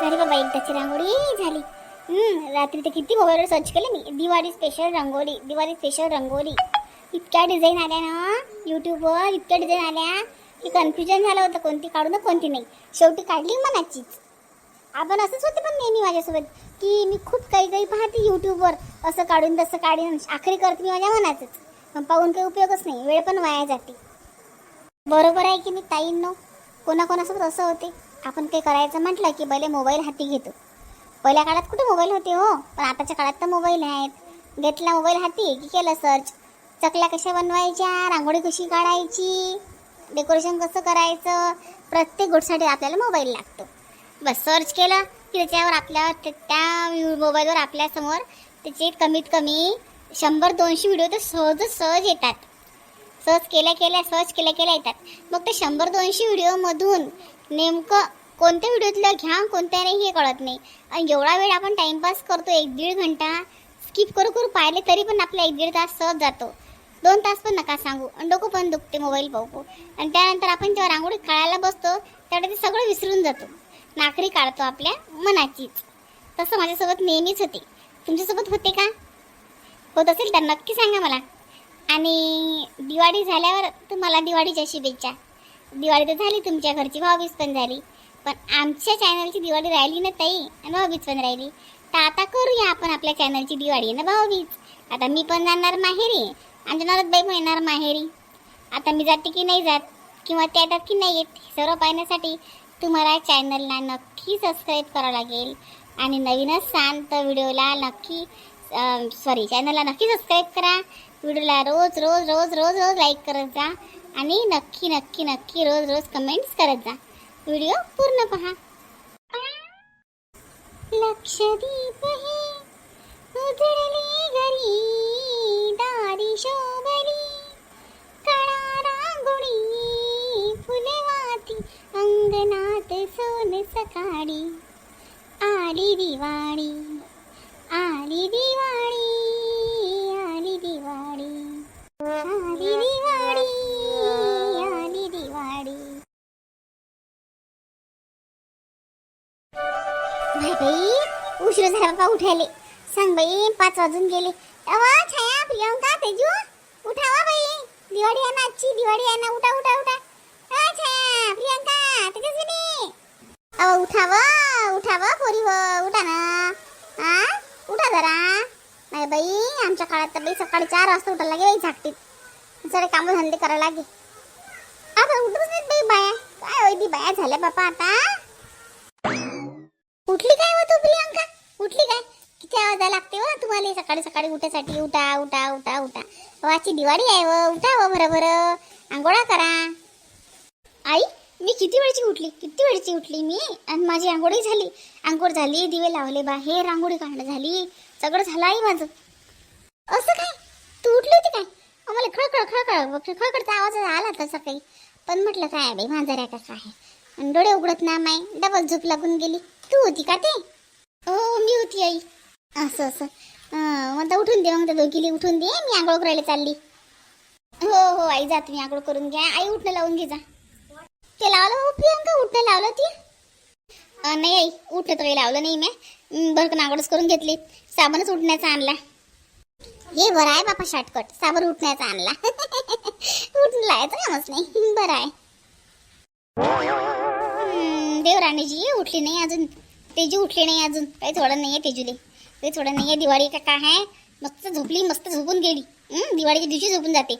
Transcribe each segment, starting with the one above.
झाली बाबा एकदाची रांगोळी झाली. रात्री तर किती मोबाईलवर सर्च केलं मी. दिवाळी स्पेशल रंगोली दिवाळी स्पेशल रंगोली इतक्या डिझाईन आल्या ना यूट्यूबवर इतक्या डिझाईन आल्या. की कन्फ्युजन झालं होतं कोणती काढू ना कोणती नाही. शेवटी काढली मनाचीच. आपण असंच होते पण नेहमी माझ्यासोबत की मी खूप काही काही पाहते यूट्यूबवर असं काढून तसं काढून आखरी करते मी माझ्या मनाचंच. पण पाहून काही उपयोगच नाही. वेळ पण वाया जाते. बरोबर आहे की मी ताईंनो? कोणाकोणासोबत असं होते? आपण काही करायचं म्हटलं की पहिले मोबाईल हाती घेतो. पहिल्या काळात कुठे मोबाईल होते हो? पण आताच्या काळात तर मोबाईल आहेत घेतला मोबाईल हाती की केलं सर्च चकल्या कशा बनवायच्या? रांगोळी कशी काढायची? डेकोरेशन कसं करायचं? प्रत्येक गोष्टीसाठी आपल्याला मोबाईल लागतो. बस सर्च केलं की त्याच्यावर आपल्या त्या- त्या मोबाईलवर आपल्यासमोर त्याचे कमीत कमी शंभर दोनशे व्हिडिओ तर सहजच सहज येतात. सर्च केल्या केल्या सर्च केल्या केल्या येतात. मग ते शंभर दोनशे व्हिडिओमधून नेमकं कोणत्या व्हिडिओतलं घ्या कोणत्या नाही हे कळत नाही. आणि एवढा वेळ आपण टाईमपास करतो एक दीड घंटा स्किप करू करू पाहिले तरी पण आपला एक दीड तास सहज जातो. दोन तास पण नका सांगू. आणि डोकं पण दुखते मोबाईल पाहू. आणि त्यानंतर आपण जेव्हा रांगोळी काढायला बसतो तेवढं ते सगळं विसरून जातो. नाकरी काढतो आपल्या मनाचीच तसं माझ्यासोबत नेहमीच होते. तुमच्यासोबत होते का? होत असेल तर नक्की सांगा मला. आणि दिवाळी झाल्यावर तुम्हाला दिवाळीच्या शुभेच्छा. दिवाळी तर झाली तुमच्या घरची भाऊबीज पण झाली. पण आमच्या चॅनलची दिवाळी राहिली ना ताई आणि भाऊबीज पण राहिली. तर आता करूया आपण आपल्या चॅनलची दिवाळी ना भाऊबीज? आता मी पण जाणार माहेरी आमच्या नरदबाई पण येणार माहेरी. आता मी जाते की नाही जात किंवा त्या येतात की नाही येत हे सर्व पाहण्यासाठी तुम्हाला चॅनलला नक्की सबस्क्राईब करावं लागेल. आणि नवीनच शांत व्हिडिओला नक्की सॉरी चॅनलला नक्की सबस्क्राईब करा. व्हिडिओला रोज रोज रोज रोज रोज लाईक करत जा. आणि नक्की नक्की नक्की रोज रोज कमेंट्स करत जा. व्हिडिओ पूर्ण पहा. लक्षदीप हे उजळली घरी दारी शोभली. कळा रांगोळी फुले वाती अंगणात सोन सकाळी. आली दिवाळी आली दिवाळी. उठायले सांग बाई पाच वाजून गेले. अवा छाया प्रियंका तेजू उठावा बाई. दिवाळी आहे ना आजची दिवाळी आहे ना उठा उठा उठा. अ, छाया प्रियंका तेजस्विनी अहो उठावा उठावा पोरी व उठा ना. आ उठा जरा. नाही बाई आमच्या काळात तर बाई सकाळी चार वाजता उठायला लागे बाई झाकटीत सगळे कामं धंदे करायला लागे आता उठूच नाहीत बाई बाया. काय होई बाया झाल्या बापा आता? उठली काय हो तू प्रियंका? उठली काय? किती आवाज लागते व तुम्हाला? सकाळी सकाळी उठासाठी उठा उठा उठा उठा. वाची दिवाळी आहे व उठा हो व बरं बरं आंघोळा करा. आई मी किती वेळची उठली? किती वेळची उठली मी? आणि माझी आंघोळी झाली. आंघोळ झाली दिवे लावले बाहेर रांगोळी काढणं झाली. सगळं झालं आई माझं. असं काय? तू उठली होती काय? आम्हाला खळखळ खळखळ खळखळचा आवाज आला तसा काही पण म्हटलं काय बाई माझा का काय आणि डोळे उघडत ना माय. डबल झोप लागून गेली. तू होती का ते? हो मी होती आई. असं असं. म्हणता मग उठून दे मग त्या दोघीली उठून दे. मी आंघोळ करायला चालली. हो हो आई जा तुम्ही आंघोळ करून घ्या. आई उठणं लावून घे जा. ते लावलं हो प्रियंका उठणं लावलं ती? नाही आई उठणं तर काही लावलं नाही मी. भरकन आंघोळच करून घेतली. साबणच उठण्याचा आणला. हे बरं आहे बापा शॉर्टकट साबण उठण्याचा आणला. उठून लावायचं कामच नाही. बरं आहे. देवराणीजी उठली नाही अजून. तेजू उठली नाही अजून. काही थोडं नाही आहे तेजूले. काही थोडं नाही आहे दिवाळी का काय आहे? मस्त झोपली मस्त झोपून गेली. दिवाळीच्या दिवशी झोपून जाते.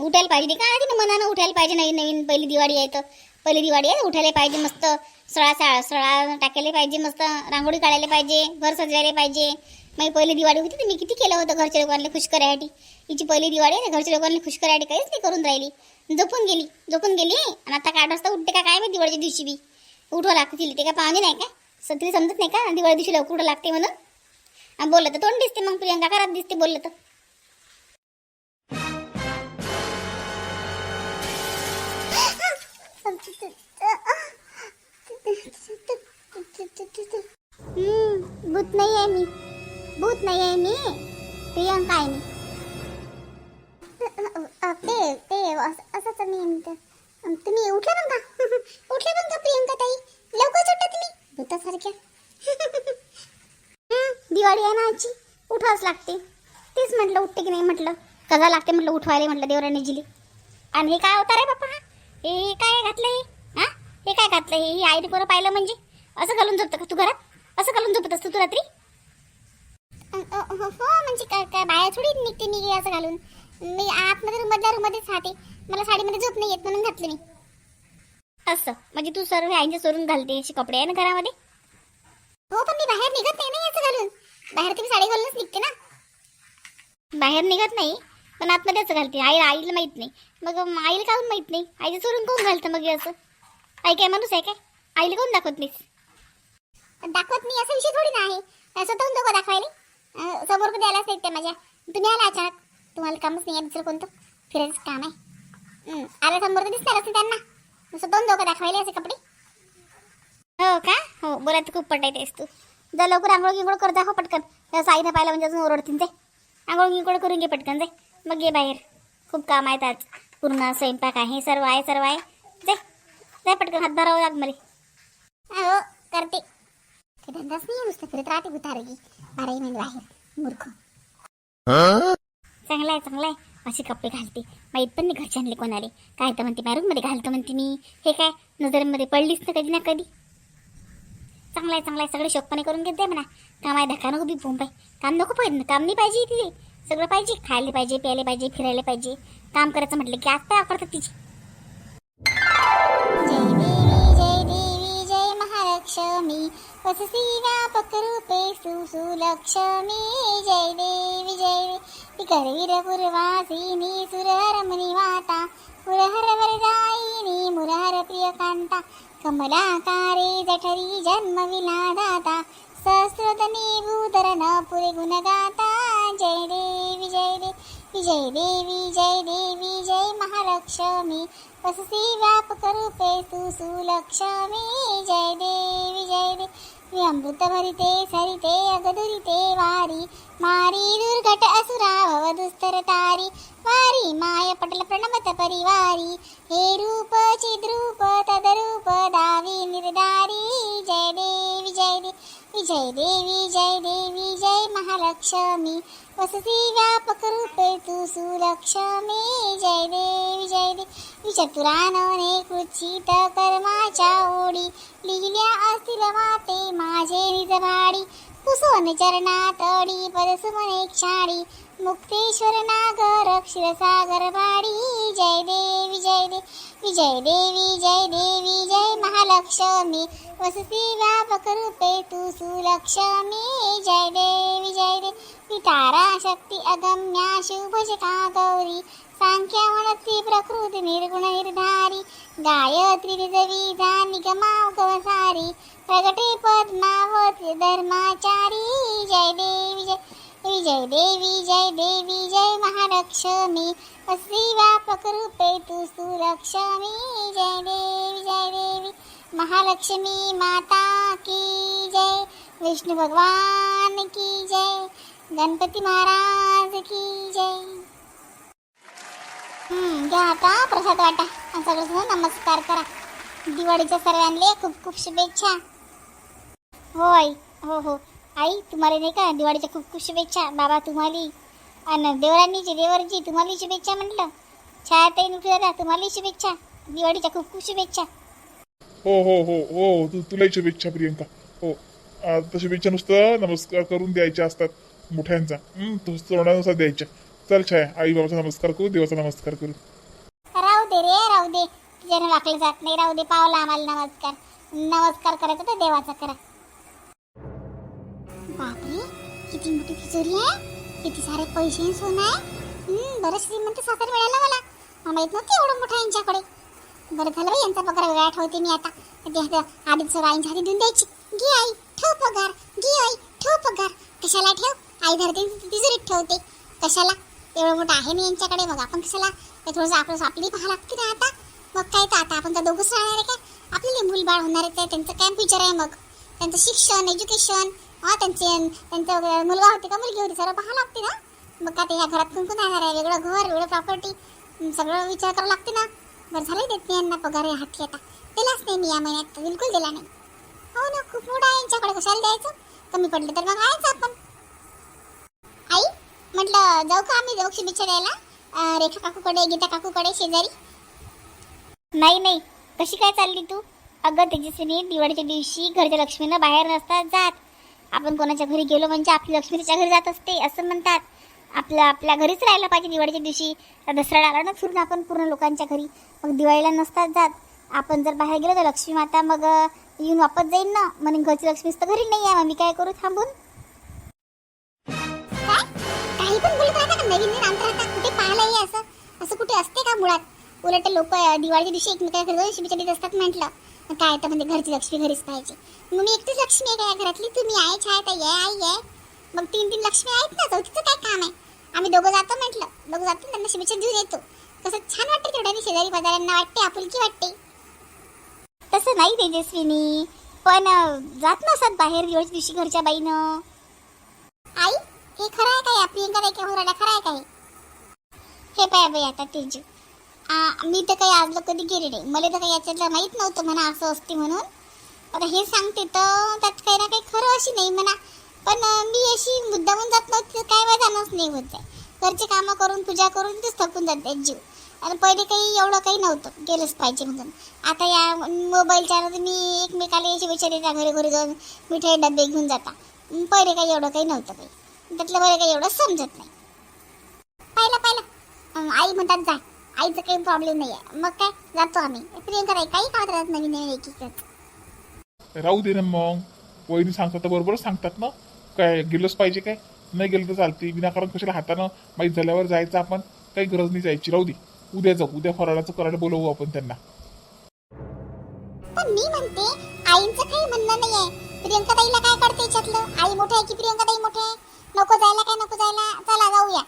उठायला पाहिजे. का आधी ना मनानं उठायला पाहिजे नवीन नवीन? पहिली दिवाळी आहे तर. पहिली दिवाळी आहे उठायला पाहिजे मस्त. सळा सळा सळा टाकायला पाहिजे मस्त. रांगोळी काढायला पाहिजे. घर सजवायला पाहिजे. मग पहिली दिवाळी होती तर मी किती केलं होतं घरच्या लोकांना खुश करायसाठी हिची पहिली दिवाळी आहे घरच्या लोकांना खुश करायसाठी काहीच नाही करून राहिली. झोपून गेली झोपून गेली. आणि आता काय वाजता उठते का काय मी दिवाळीच्या दिवशी बी? उठवा लागते तिला ते काय पाहुणे नाही का? सत्री समजत नाही का? दिवाळी दिवशी लवकर लागते म्हणून? बोललं तर तोंड दिसते मग प्रियंका घरात दिसते बोललं तर. भूत नाही आहे मी. भूत नाही आहे मी. प्रियंका आहे मी. ते ते असं- असंच मी. तुम्ही उठले पण का? उठले पण का प्रियंका ताई? लवकर उठा तुम्ही? भूतासारख्या. दिवाळी आहे ना आजची. उठावच लागते. तेच म्हटलं उठते की नाही म्हटलं. कसा लागते म्हटलं उठवायला म्हटलं देवराने जिली. आणि हे काय होतं रे बाप्पा? हे काय घातलं हे? हा हे काय घातलं हे ही आईने कोणं पाहिलं म्हणजे? असं घालून झोपतं का तू घरात? असं घालून झोपत असतो तू रात्री? हो हो, म्हणजे काय काय बाहेर थोडी निघते मी असं घालून. मी आतमध्ये रूममधल्या रूममध्येच राहते. मला साडीमध्ये झोप नाही येत म्हणून घातलं मी. असं. म्हणजे तू सर्व आईचे सोडून घालते असे कपडे आहे ना घरामध्ये? हो पण मी बाहेर निघत नाही ना याचं घालून. बाहेर तुम्ही साडी घालूनच निघते ना. बाहेर निघत नाही पण आतमध्येच घालते. आई आईला माहीत नाही. मग आईला काहून माहीत नाही? आईचं सोडून कोण घालतं मग असं? आई काय माणूस आहे काय? आईला कोण दाखवत नाहीस? दाखवत नाही असा विषय थोडी ना आहे. स्वतःहून दोघं दाखवायला. समोर कधी आलाच नाही माझ्या. तुम्ही आला अचानक. तुम्हाला कामच नाही आहे दुसरं कोणतं? फिरायचं काम आहे. आल्या समोर तर दिसणारच नाही त्यांना स्वतःहून दोघं दाखवायला असे कपडे? हो का? हो बोलायचं खूप पटायतेस तू जा लवकर आंघोळ गिंघोळ कर जा हो पटकन. साईने पाहिलं म्हणजे अजून ओरडतील ते. आंघोळ गिंघोळ करून घे पटकन जाय मग ये बाहेर. खूप काम आहेत आज. पूर्ण स्वयंपाक आहे सर्व आहे सर्व आहे. जाय जाय पटकन हात धरावं लाग मला. हो करते. ते धंदाच नाही नुसतं फिरत राहते उतारगी बाराही महिने बाहेर. मूर्ख. चांगला आहे चांगला आहे. असे कपडे घालते. माहीत पण नाही घरच्यांले कोणाले. काय तर म्हणते मध्ये घालतं म्हणते मी. हे काय नजरेमध्ये पडलीच ना कधी ना कधी. चांगला आहे चांगला आहे सगळे शोकपणे करून घेते म्हणा. काम आहे धक्का नको बी बोंब काम नको पाहिजे काम नाही पाहिजे तिथे सगळं पाहिजे. खायला पाहिजे प्यायला पाहिजे फिरायला पाहिजे. काम करायचं म्हटलं की आत्ता आकडतात तिची. महालक्ष्मी वससी व्यापक रूपे सुसुलक्ष्मी जय देवी जय देवी करवीर पूर्वासिनी सुरहरमणी माता पुरहर वरदायिनी मुरहर प्रियकांता कमलाकारे जठरी जन्मविना दाता सहस्रदनी भूधरण पुरे गुणगाता जय देवी जय देवी जय देवी जय देवी जय महालक्ष्मी वससी व्यापक रूपे तू सुलक्ष्मी जय देवी जय देवी अमृत भरिते सरिते अगदुरिते वारी मारी दुर्घट असुरा भव दुस्तर तारी वारी माय पटल प्रणमत परिवारी हे रूप चिद्रूप तदरूप देवी जय देवी जय देवी जय महालक्ष्मी. वसती व्यापक रूपे तू सुलक्ष्मी. जय देवी जय देवी चतुरानने कृचित कर्माच्या ओढी. लिहिल्या असतील माते माझे निजभाडी कुसोन चरणात अडी परसुमने क्षाडी. मुक्तेश्वर नागर क्षीरसागर वाडी जय देवी जय देवी विजय देवी जय देवी जय महालक्ष्मी। वसती व्यापक रूपे तू सुलक्ष्मी। जय देवी जय देवी तारा शक्ती अगम्या शिवभजका गौरी। सांख्या म्हणती प्रकृती निर्गुण निर्धारी। गायत्री निजवीजा निगमाव गवसारी प्रगटे पद्मावती धर्माचारी। जय देवी जय देवी जय देवी जय देवी जय महालक्ष्मी. असी व्यापक रूपे तू सुलक्ष्मी जय देवी जय देवी. महालक्ष्मी माता की जय. विष्णू भगवान की जय. गणपती महाराज की जय. घ्या आता प्रसाद वाटा. आणि सगळेजण नमस्कार करा. दिवाळीच्या सर्वांले खूप खूप शुभेच्छा. होय हो हो. आई तुम्हाला नाही का? दिवाळीच्या खूप खूप शुभेच्छा. बाबा तुम्हाला आणि देवरांनीची देवरची तुम्हाला शुभेच्छा म्हटलं छाया ताई दादा तुम्हाला शुभेच्छा. दिवाळीच्या खूप खूप शुभेच्छा. हो हो हो हो तू तुलाही शुभेच्छा प्रियंका. हो आता शुभेच्छा नुसतं नमस्कार करून द्यायच्या असतात मोठ्यांचा. तोंडानुसार द्यायच्या. चल छाया आई बाबाचा नमस्कार करू देवाचा नमस्कार करू. राहू दे रे राहू दे. तुझ्यानं वाकलं जात नाही राहू दे पावला आम्हाला नमस्कार. नमस्कार करायचा तर देवाचा करा. बापरे किती मोठी तिजोरी आहे. किती सारे पैसे सोनं आहे. हम्म, बरं श्रीमंत साखर मिळाला मला मला माहीत नव्हती एवढं मोठं यांच्याकडे. बरं झालं बाई यांचा पगार वेगळा ठेवते मी आता. ते आधीच आईच्या हाती देऊन द्यायची. घे आई ठेव पगार. घे आई ठेव पगार. कशाला ठेव? आई धरते तिजोरीत ठेवते. कशाला? एवढं मोठं आहे मी यांच्याकडे. मग आपण कशाला? ते थोडंसं आपलं आपली पाहा लागते ना आता. मग काय तर आता आपण तर दोघंच राहणार आहे काय आपल्याला मूलबाळ होणार आहे त्यांचं काय फ्युचर आहे मग. त्यांचं शिक्षण एज्युकेशन हा त्यांचे त्यांचं मुलगा होते का? मुलगी होती. सर्व पाहा लागते ना. मग का ते या घरात कोण कोण आहे? वेगळं घर वेगळं प्रॉपर्टी सगळं विचार करावं लागते ना. बरं झालं देत नाही यांना पगार या हाती आता. दिलाच नाही मी या महिन्यात. बिलकुल दिला नाही. हो ना खूप मोठा आहे यांच्याकडे. कशाला द्यायचं? कमी पडलं तर मग आहेच आपण. आई म्हटलं जाऊ का आम्ही? लक्ष्मीच्या द्यायला. रेखा काकूकडे गीता काकूकडे शेजारी. नाही नाही कशी काय चालली तू? अगं तेजस्वीने दिवाळीच्या दिवशी घरच्या लक्ष्मीनं बाहेर नसतात जात. आपण कोणाच्या घरी गेलो म्हणजे आपली लक्ष्मी तिच्या घरी जात असते असं म्हणतात. आपलं आपल्या घरीच राहायला पाहिजे दिवाळीच्या दिवशी. दसरा दसऱ्याला आला ना फिरून आपण पूर्ण लोकांच्या घरी. मग दिवाळीला नसतात जात. आपण जर बाहेर गेलो तर लक्ष्मी माता मग येऊन वापस जाईन ना. म्हणून घरची लक्ष्मीच तर घरी नाही आहे मग मी काय करू थांबून? काही पण बोलत राहता का नवीन राहता कुठे पाहायला ये असं? असं कुठे असते का मुळात? उलट लोक दिवाळीच्या दिवशी एकमेकांना घरी जाऊन शिबिच्या देत असतात म्हटलं. काय तर म्हणजे घरची लक्ष्मी घरीच पाहिजे. मग मी एकटीच लक्ष्मी आहे का या घरातली? तुम्ही आहे छाय तर ये आई आहे. मग तीन तीन लक्ष्मी आहेत ना? चौथीचं काय काम आहे? आम्ही दोघं जातो म्हटलं. दोघं जातो त्यांना शुभेच्छा देऊन येतो. कसं छान वाटतं तेवढ्याने शेजारी पाजाऱ्यांना वाटते आपुलकी वाटते. तसं नाही तेजस्वीनी. पण जात नसत बाहेर दिवस दिवशी घरच्या बाईनं. आई हे खरं आहे काय प्रियंका काय केव्हा राहिल्या खरं आहे काय हे पाय बाई आता तेजू. मी तर काही आजलं कधी गेले नाही. मला तर काही याच्यातलं माहीत नव्हतं म्हणा असं असते म्हणून. आता हे सांगते तर त्यात काही ना काही खरं अशी नाही म्हणा. पण मी अशी मुद्दामून जात नव्हती काय माझ्या जाणंच नाही होत आहे. घरचे कामं करून पूजा करून तेच थकून जाते जीव. आणि पहिले काही एवढं काही नव्हतं. गेलंच पाहिजे म्हणून. आता या मोबाईलच्या मी एकमेकाला याची विचारायचा घरी घरी जाऊन मिठाई डबे घेऊन जाता पहिले काही एवढं काही नव्हतं काही. त्यातलं बरं काही एवढं समजत नाही. पाहिलं पाहिलं. आई म्हणतात जा. आईचं काही प्रॉब्लेम नाही आहे मग काय? जातो आम्ही. प्रियंका ताई काही काढत राहत नवीन नवीन एक एक राहू दे ना मग. वहिनी सांगतात तर बरोबर सांगतात ना. काय गेलोच पाहिजे काय? नाही गेलं तर चालते विनाकारण कशाला हातानं माहीत झाल्यावर जायचं आपण? काही गरज नाही जायची. राहू दे. उद्या जाऊ. उद्या फराळाचं करायला बोलवू आपण त्यांना. पण मी म्हणते आईंचं काही म्हणणं नाही आहे प्रियंका ताईला काय कळते याच्यातलं? आई मोठे आहे की प्रियंका ताई मोठे आहे? नको जायला काय नको जायला? चला जाऊया.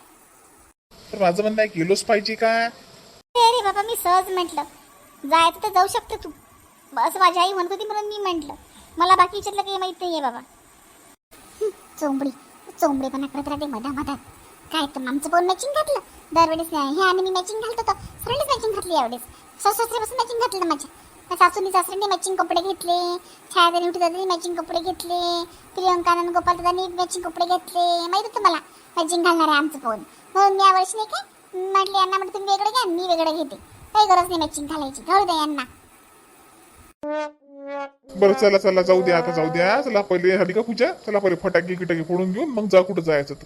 तर माझं म्हणणं आहे गेलोच पाहिजे का? अरे बाबा मी सहज म्हटलं. जायचं तर जाऊ शकतो तू. असं माझी आई म्हणत होती म्हणून मी म्हटलं. मला बाकी विचारलं काही माहीत नाही आहे बाबा. चोंबडी चोंबडेपणा करत राहते मधा मधात. काय तर आमचं पण मॅचिंग घातलं? दरवेळेस हे आणि मी मॅचिंग घालतो तर सगळीच मॅचिंग घातली यावेळेस. सासऱ्यापासून मॅचिंग घातलं माझ्या. सासूनी सासऱ्यांनी मॅचिंग कपडे घेतले. छायादानी उठी दादानी मॅचिंग कपडे घेतले. प्रियंकानंद गोपाल दादानी मॅचिंग कपडे घेतले. माहीत होतं मला मॅचिंग घालणार आहे आमचं फोन म्हणून मी यावर्षी नाही काय म्हटले यांना म्हटलं तुम्ही वेगळं घ्या मी वेगळं घेते. काही गरज नाही मॅचिंग घालायची. घालू द्या यांना. बरं चला चला जाऊ द्या आता जाऊ द्या. चला पहिले झाली का पूजा? चला पहिले फटाके किटाके फोडून घेऊन मग जा कुठं जायचं तर.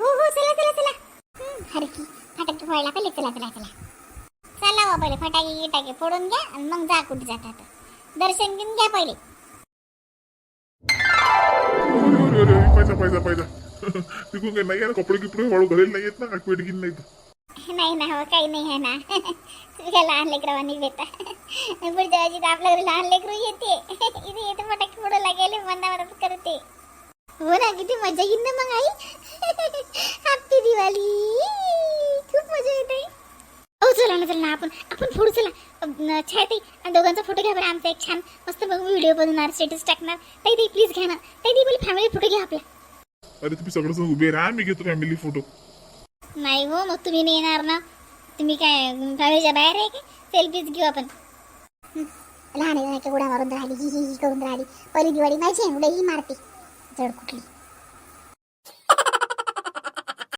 हो हो चला चला चला. हं, फटाके फोडायला पहिले चला चला चला. चला हो पहिले फटाके गिटाके फोडून घ्या आणि मग जा कुठे जातात दर्शन घेऊन घ्या पहिले. अरे, अरे, अरे, पाहिजा पाहिजा पाहिजा तिकडून काही नाही आहे ना कपडे किपडे वाळू घालेल नाही येत ना काही पेट गिन नाही नाही ना हो काही नाही आहे ना. तुम्ही काय लहान लेकरावानी बेता पुढच्या वेळी आपल्या घरी लहान लेकरू येते. इथे येते फटाके फोडू लागेल मना मदत करते. हो ना किती मजा येईल ना मग आई. हॅपी दिवाळी. खूप मजा येते. हो चला ना चला ना आपण आपण फोडू चला. छायते आणि दोघांचा फोटो घ्या बरं आमचा एक छान मस्त मग व्हिडिओ बनवणार स्टेटस टाकणार. ताई ताई प्लीज घ्या ना. ताई ती बोली फॅमिली फोटो घ्या आपला. अरे तुम्ही सगळं उभे राहा मी घेतो फॅमिली फोटो नाही हो मग तुम्ही नाही येणार ना. तुम्ही काय फॅमिलीच्या बाहेर आहे की? सेल्फीज घेऊ आपण. लहान आहे उड्या मारून राहिली ही ही ही करून राहिली. पहिली दिवाळी माझी आहे उड्या ही मारते. जड कुठली.